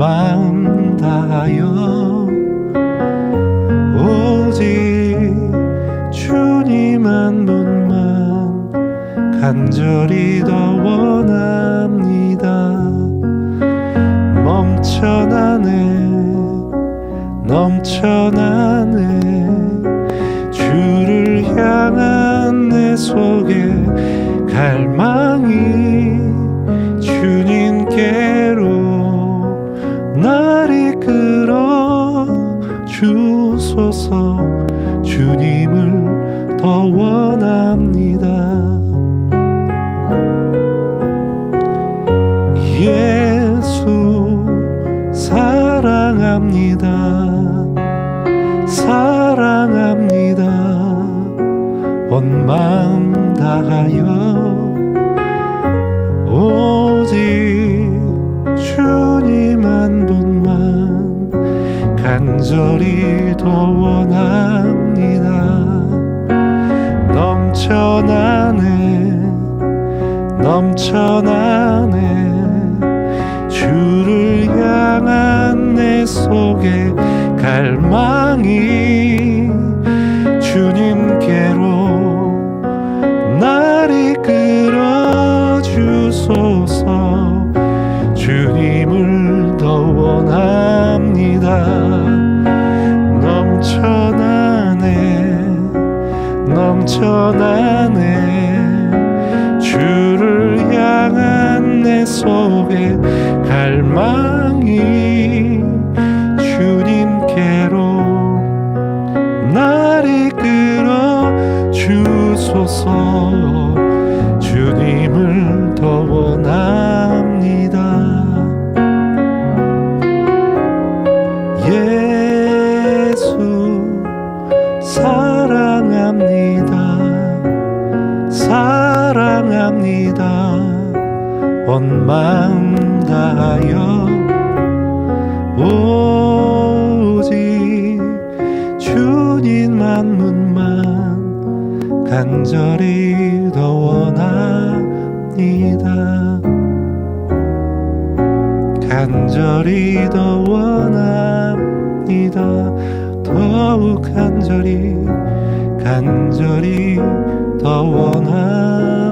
마음 다하여 오직 주님 한 분만 간절히 더 원합니다. 멈춰나네 넘쳐나네 주를 향한 내 속에 갈망 날 이끌어 주소서. 주님을 더 원합니다. 예수 사랑합니다. 사랑합니다. 온 마음 다하여 오직 주 간절히 더 원합니다. 넘쳐나네 넘쳐나네. 주를 향한 내 속에 갈망이 주님께로 날 이끌어 주소서 속에 갈망이 주님께로 날 이끌어 주소서. 주님을 더 원합니다. 예 온 마음 다하여 오직 주님 한 분만 간절히 더 원합니다. 간절히 더 원합니다. 더욱 간절히 간절히 더 원합니다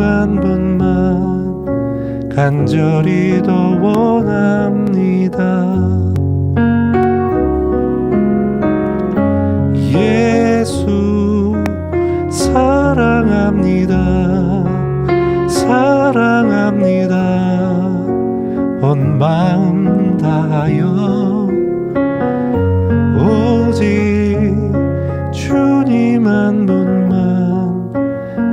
한 분만 간절히 더 원합니다. 예수 사랑합니다. 사랑합니다. 온 마음 다하여 오직 주님 한 분만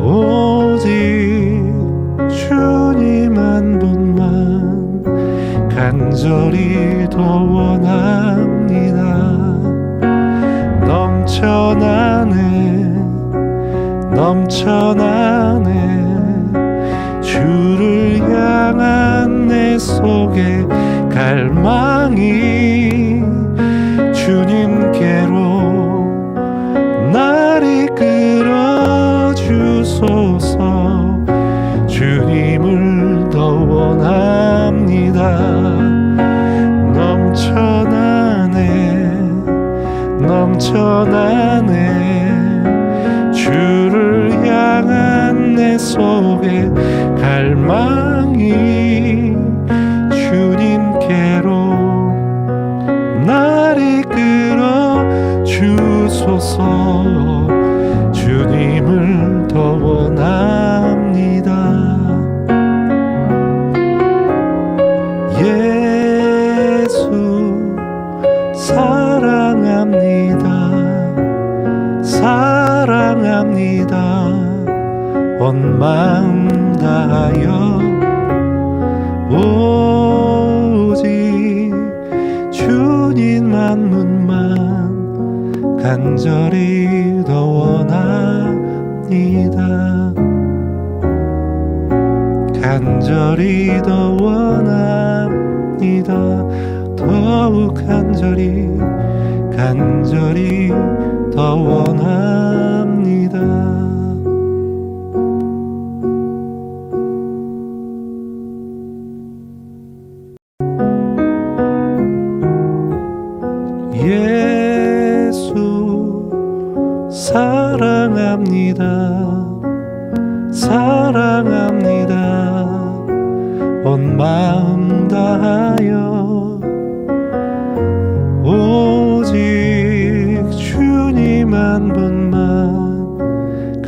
오직 주님 한분 간절히 더 원합니다. 넘쳐나네 넘쳐나네. 주를 향한 내 속에 갈망이 주소서. 주님을 더 원합니다. 넘쳐나네 넘쳐나네. 주를 향한 내 속에 갈망이 주님께로 날 이끌어 주소서 주님을 더 원합니다. 예수 사랑합니다. 사랑합니다. 온 마음 다하여 오직 주님 만 문만 간절히 더 원합니다. 간절히 더 원합니다. 더욱 간절히 간절히 더 원합니다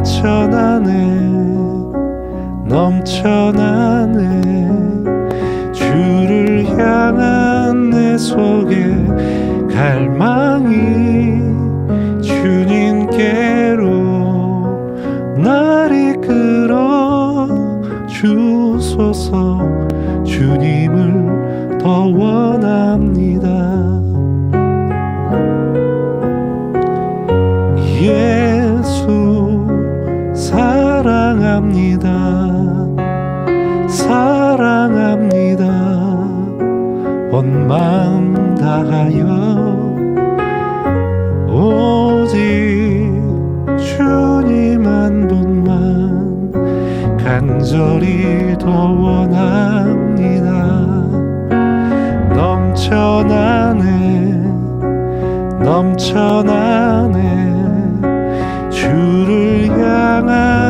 넘쳐나네. 넘쳐나네. 주를 향한 내 속에 갈망이 주님께로 날 이끌어 주소서. 주님을 더 원합니다. 예수 사랑합니다. 사랑합니다. 온 마음 다하여 오직 주님 한 분만 간절히 더 원합니다. 넘쳐나네 넘쳐나네. 주를 향한 내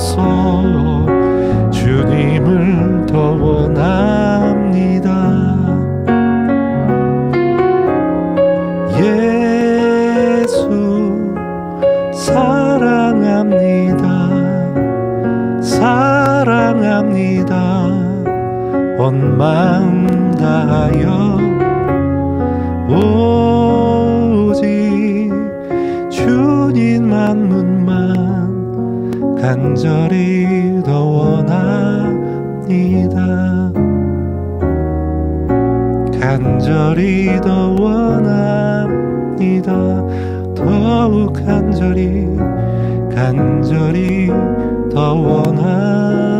주소서 주님을 더 원합니다. 예수 사랑합니다. 사랑합니다. 온 마음 다하여 오직 주님 한 분만 간절히 더 원합니다 간절히 더 원합니다 더욱 간절히 간절히 더 원합니다.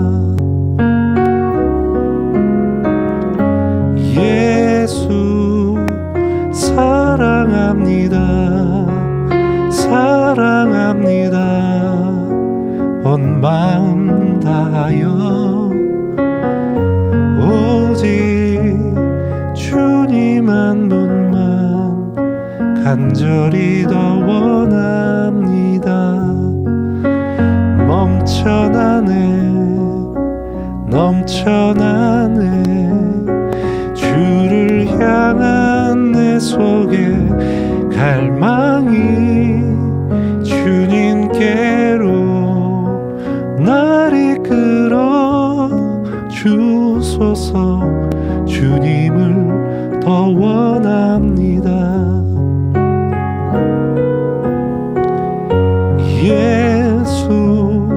온 마음 다하여 오직 주님 한 분만 간절히 더 원합니다. 넘쳐나네 넘쳐나네 주를 향한 내 속에 갈망이 주님께 주소서 주님을 더 원합니다. 예수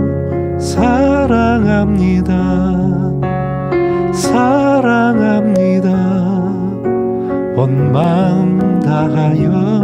사랑합니다. 사랑합니다. 온 마음 다하여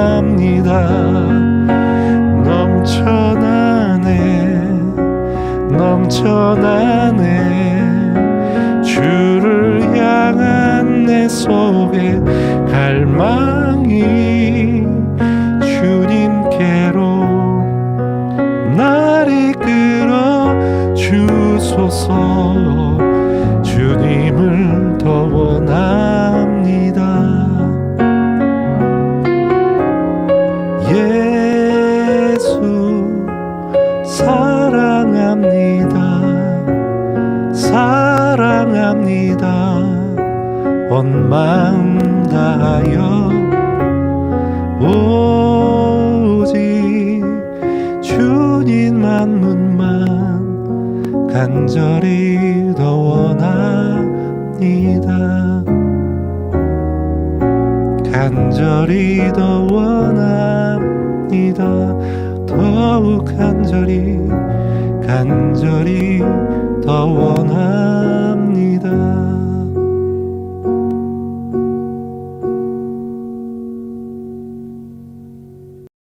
합니다. 넘쳐나네 넘쳐나네. 주를 향한 내 속에 간절히 더 원합니다. 간절히 더 원합니다. 더욱 간절히 간절히 더 원합니다